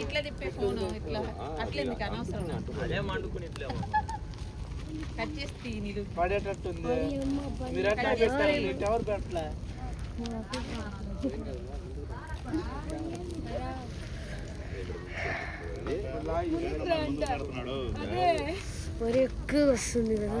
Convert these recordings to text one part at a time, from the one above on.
ఇట్లా తిప్పే ఫోన్ ఇట్లా అట్లా ఎందుకు అనవసరం కట్ నీళ్ళు పడేటట్టుంది మీరు పెట్టలే ఎక్కువ వస్తుంది కదా.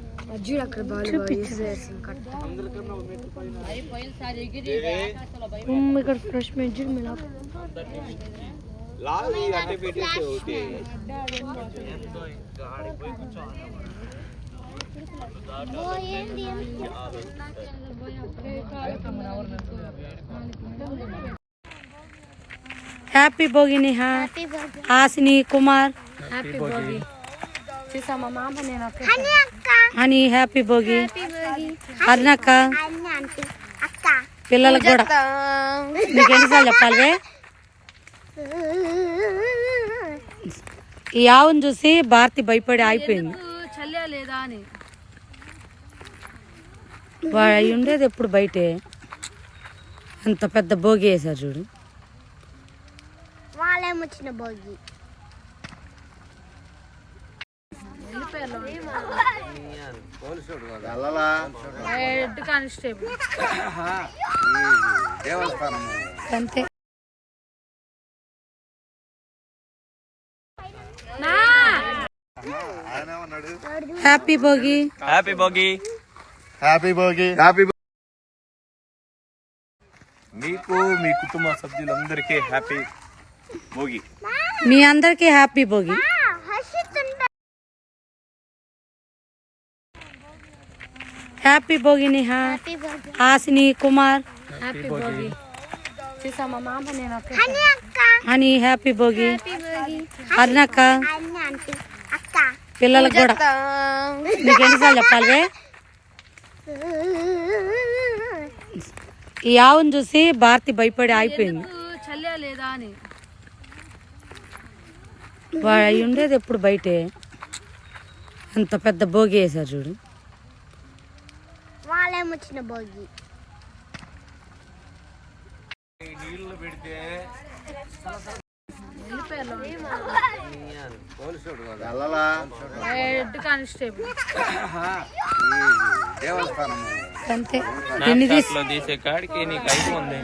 అజ్జుడు అక్కడ బాగా ఇక్కడ ఫ్రెష్ మెజ్జుడు మీద లావి అట్టే పెట్టేసి ఒకటి హ్యాపీ భోగి నిహా హాసిని కుమార్ హ్యాపీ భోగి మామ నేను అని హ్యాపీ భోగి. అరుణక్క పిల్లలకు కూడా. నీకు ఎన్నిసార్లు చెప్పాలి? ఈ ఆవును చూసి భారతి భయపడి ఆగిపోయింది. అయి ఉండేది ఎప్పుడు బయటే. అంత పెద్ద భోగి వేసారు చూడు. వాళ్ళేమొచ్చిన భోగి. Head constable. దేవస్థానం. అంతే. Happy Bhogi. Happy Bhogi. Happy Bhogi. Happy మీకు మీ కుటుంబ సభ్యులందరికీ హ్యాపీ భోగి. మీ అందరికీ హ్యాపీ భోగి. హ్యాపీ భోగి నిహా హాసిని కుమార్ అని హ్యాపీ భోగి అరుణక్క పిల్లలకు కూడా నీకు ఎన్నిసార్లు చెప్పాలి? ఈ ఆవును చూసి భారతి భయపడి ఆగిపోయింది. అయి ఉండేది ఎప్పుడు బయటే? అంత పెద్ద భోగి వేసారు చూడు. వాళ్ళేమొచ్చిన భోగి? Head constable. దేవస్థానం అంతే. ఎన్ని తీసి తీసే కాడికి నీకు అయిపోయింది